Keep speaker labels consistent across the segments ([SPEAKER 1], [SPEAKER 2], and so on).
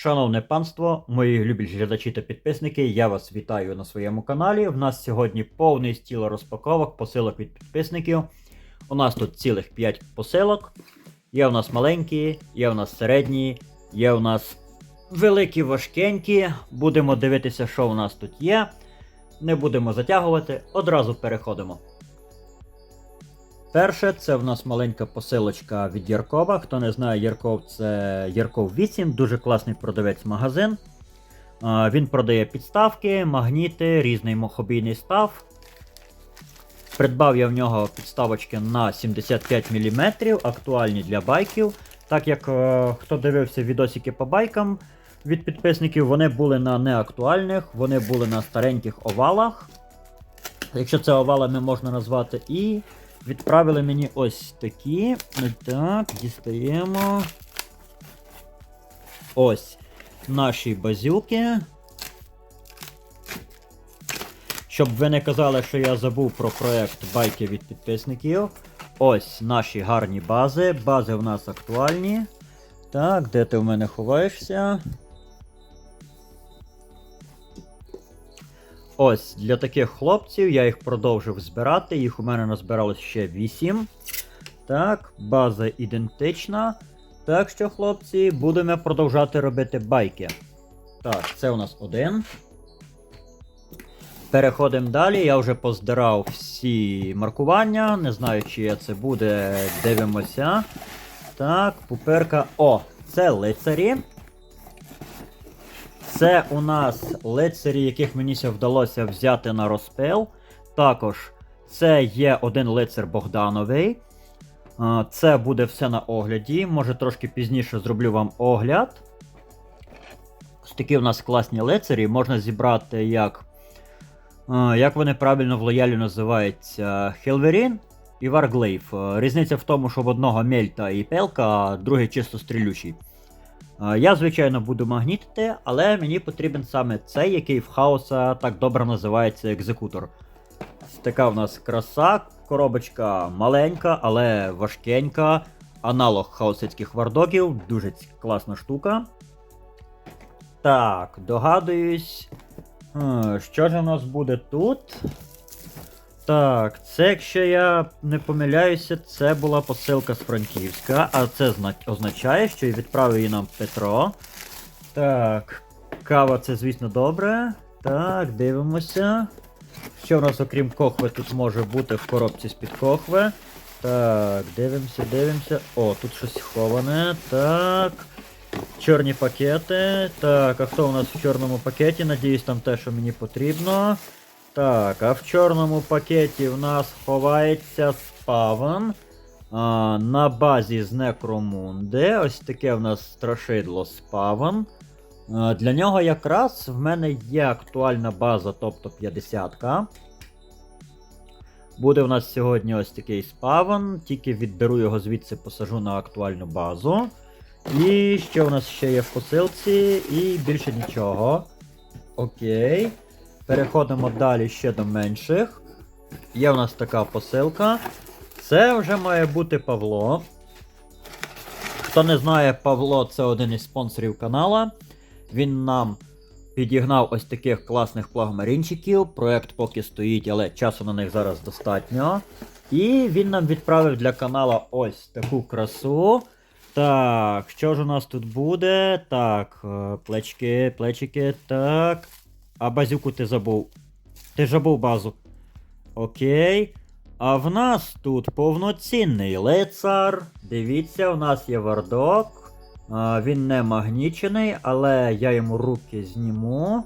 [SPEAKER 1] Шановне панство, мої любі глядачі та підписники, я вас вітаю на своєму каналі. В нас сьогодні повний стіл розпаковок, посилок від підписників. У нас тут цілих 5 посилок. Є у нас маленькі, є у нас середні, є у нас великі важкенькі. Будемо дивитися, що у нас тут є. Не будемо затягувати, одразу переходимо. Перше, це в нас маленька посилочка від Яркова. Хто не знає, Ярков це Ярков 8, дуже класний продавець магазин. Він продає підставки, магніти, різний мохобійний став. Придбав я в нього підставочки на 75 мм, актуальні для байків. Так як е, хто дивився відосики по байкам від підписників, вони були на неактуальних, вони були на стареньких овалах. Якщо це овалами можна назвати, і відправили мені ось такі. Так, дістаємо. Ось наші базюки. Щоб ви не казали, що я забув про проект байки від підписників. Ось наші гарні бази. Бази в нас актуальні. Так, де ти в мене ховаєшся? Ось для таких хлопців я їх продовжив збирати. Їх у мене назбиралось ще 8. Так, база ідентична. Так що, хлопці, будемо продовжати робити байки. Так, це у нас один. Переходимо далі. Я вже поздирав всі маркування. Не знаю, чи це буде. Дивимося. Так, пуперка. О, це лицарі. Це у нас лицарі, яких мені ся вдалося взяти на розпил. Також це є один лицар Богдановий. Це буде все на огляді. Може трошки пізніше зроблю вам огляд. Такі у нас класні лицарі. Можна зібрати як. Як вони правильно в лоялі називаються Хелверін і Варглейв. Різниця в тому, що в одного мельта і пелка, а другий чисто стрілючий. Я, звичайно, буду магнітити, але мені потрібен саме цей, який в хаоса так добре називається екзекутор. Така в нас краса, коробочка маленька, але важкенька. Аналог хаосицьких вардогів, дуже класна штука. Так, догадуюсь. Е, Що ж у нас буде тут? Так, це, якщо я не помиляюся, це була посилка з Франківська, а це означає, що і відправив її нам Петро. Так, кава це, звісно, добре. Так, дивимося. Що в нас, окрім кохви, тут може бути в коробці з-під кохви. Так, дивимося, дивимося. О, тут щось ховане. Так. Чорні пакети. Так, а хто у нас в чорному пакеті? Надіюсь, там те, що мені потрібно. Так, а в чорному пакеті в нас ховається спавн. А, на базі з Некромунди. Ось таке в нас страшидло спавн. А, для нього якраз в мене є актуальна база, тобто 50-ка. Буде в нас сьогодні ось такий спавн, тільки відберу його звідси, посажу на актуальну базу. І що в нас ще є в посилці? І більше нічого. Окей. Переходимо далі ще до менших. Є у нас така посилка. Це вже має бути Павло. Хто не знає, Павло це один із спонсорів канала. Він нам підігнав ось таких класних плагмарінчиків. Проект поки стоїть, але часу на них зараз достатньо. І він нам відправив для канала ось таку красу. Так, що ж у нас тут буде? Так, е, плечки, плечики, так. А базюку ти забув. Ти забув базу. Окей. А в нас тут повноцінний лицар. Дивіться, у нас є вардок. А, він не магнічений, але я йому руки зніму.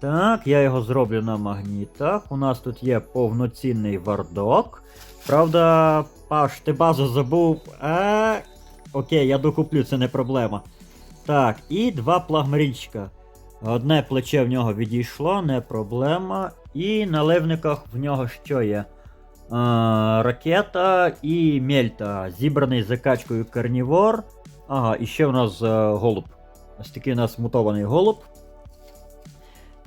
[SPEAKER 1] Так, я його зроблю на магнітах. У нас тут є повноцінний вардок. Правда, Паш, ти базу забув. А... Окей, я докуплю, це не проблема. Так, і два плагмарінчика. Одне плече в нього відійшло, не проблема. І на ливниках в нього що є? А, ракета і мельта. Зібраний закачкою карнівор. Ага, і ще в нас е, голуб. Ось такий у нас мутований голуб.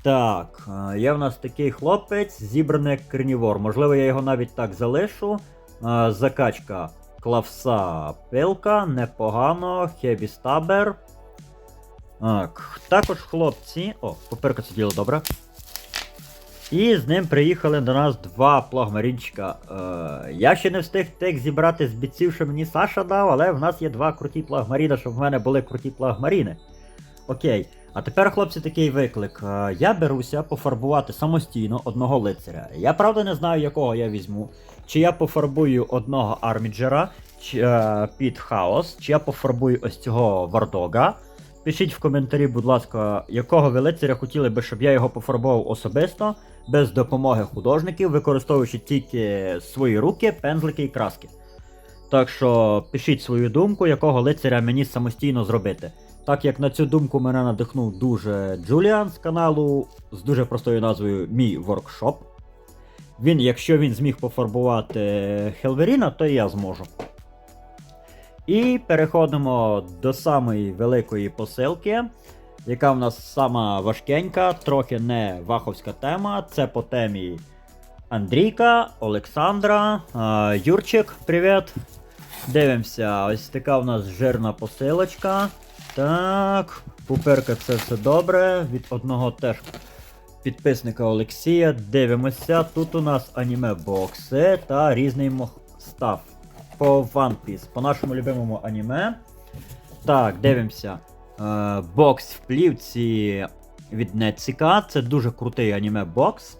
[SPEAKER 1] Так, е, є в нас такий хлопець, зібраний карнівор. Можливо, я його навіть так залишу. Е, закачка клавса пилка, непогано, хебі стабер. Так, також хлопці. О, поперка це добре. І з ним приїхали до нас два плагмарінчика. Е, я ще не встиг тих зібрати з бійців, що мені Саша дав, але в нас є два круті плагмаріна, щоб в мене були круті плагмаріни. Окей. А тепер, хлопці, такий виклик. Е, Я беруся пофарбувати самостійно одного лицаря. Я правда не знаю, якого я візьму. Чи я пофарбую одного арміджера чи, е, під хаос, чи я пофарбую ось цього вардога. Пишіть в коментарі, будь ласка, якого ви лицаря хотіли би, щоб я його пофарбував особисто, без допомоги художників, використовуючи тільки свої руки, пензлики і краски. Так що пишіть свою думку, якого лицаря мені самостійно зробити. Так як на цю думку мене надихнув дуже Джуліан з каналу з дуже простою назвою Мій воркшоп. Він, якщо він зміг пофарбувати Хелверіна, то і я зможу. І переходимо до самої великої посилки, яка в нас сама важкенька, трохи не ваховська тема. Це по темі Андрійка, Олександра, Юрчик, привіт. Дивимося, ось така у нас жирна посилочка. Так, пуперка це все добре. Від одного теж підписника Олексія. Дивимося. Тут у нас аніме бокси та різний став по One Piece, по нашому любимому аніме. Так, дивимося. Е, бокс в плівці від Нетсіка. Це дуже крутий аніме бокс.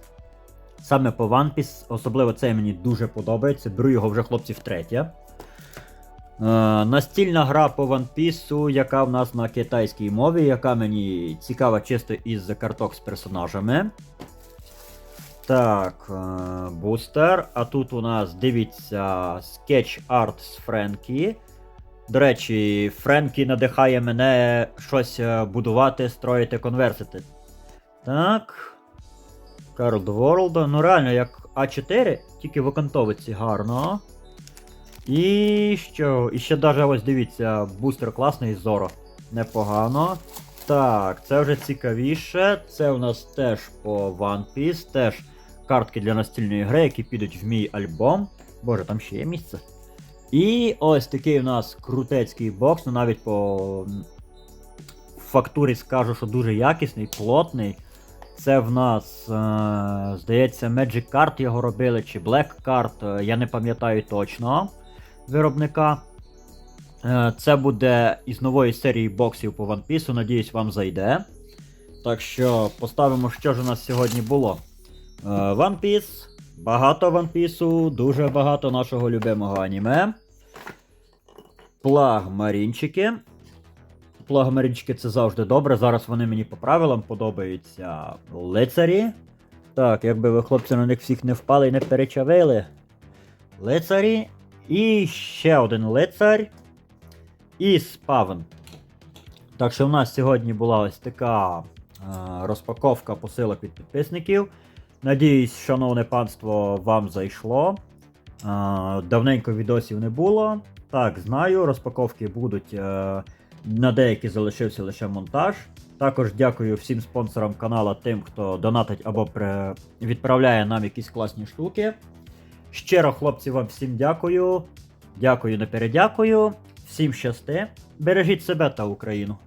[SPEAKER 1] Саме по One Piece, особливо це мені дуже подобається. Беру його вже хлопці втретє. Е, настільна гра по One Piece, яка в нас на китайській мові, яка мені цікава чисто із карток з персонажами. Так, е, бустер. А тут у нас дивіться скетч арт з Френкі. До речі, Френкі надихає мене щось е, будувати, строїти, конверсити. Так. Карл Дворлда. Ну реально, як А4, тільки в окантовиці гарно. І що? І ще даже ось дивіться, бустер класний Зоро. Непогано. Так, це вже цікавіше. Це у нас теж по One Piece, теж картки для настільної гри, які підуть в мій альбом. Боже, там ще є місце. І ось такий у нас крутецький бокс, ну навіть по фактурі скажу, що дуже якісний, плотний. Це в нас, е, здається, Magic Card його робили, чи Black Card, е, я не пам'ятаю точно виробника. Е, Це буде із нової серії боксів по One Piece, надіюсь, вам зайде. Так що поставимо, що ж у нас сьогодні було. Е, One Piece, багато One Piece, дуже багато нашого любимого аніме. Плагмарінчики. Плагмарінчики це завжди добре. Зараз вони мені по правилам подобаються. Лицарі. Так, якби ви хлопці на них всіх не впали і не перечавили. Лицарі. І ще один лицар. І спавн. Так що в нас сьогодні була ось така е, розпаковка посилок від підписників. Надіюсь, шановне панство, вам зайшло. Е, давненько відосів не було. Так, знаю, розпаковки будуть. Е, на деякі залишився лише монтаж. Також дякую всім спонсорам канала, тим, хто донатить або відправляє нам якісь класні штуки. Щиро, хлопці, вам всім дякую. Дякую, не передякую. Всім щасти. Бережіть себе та Україну.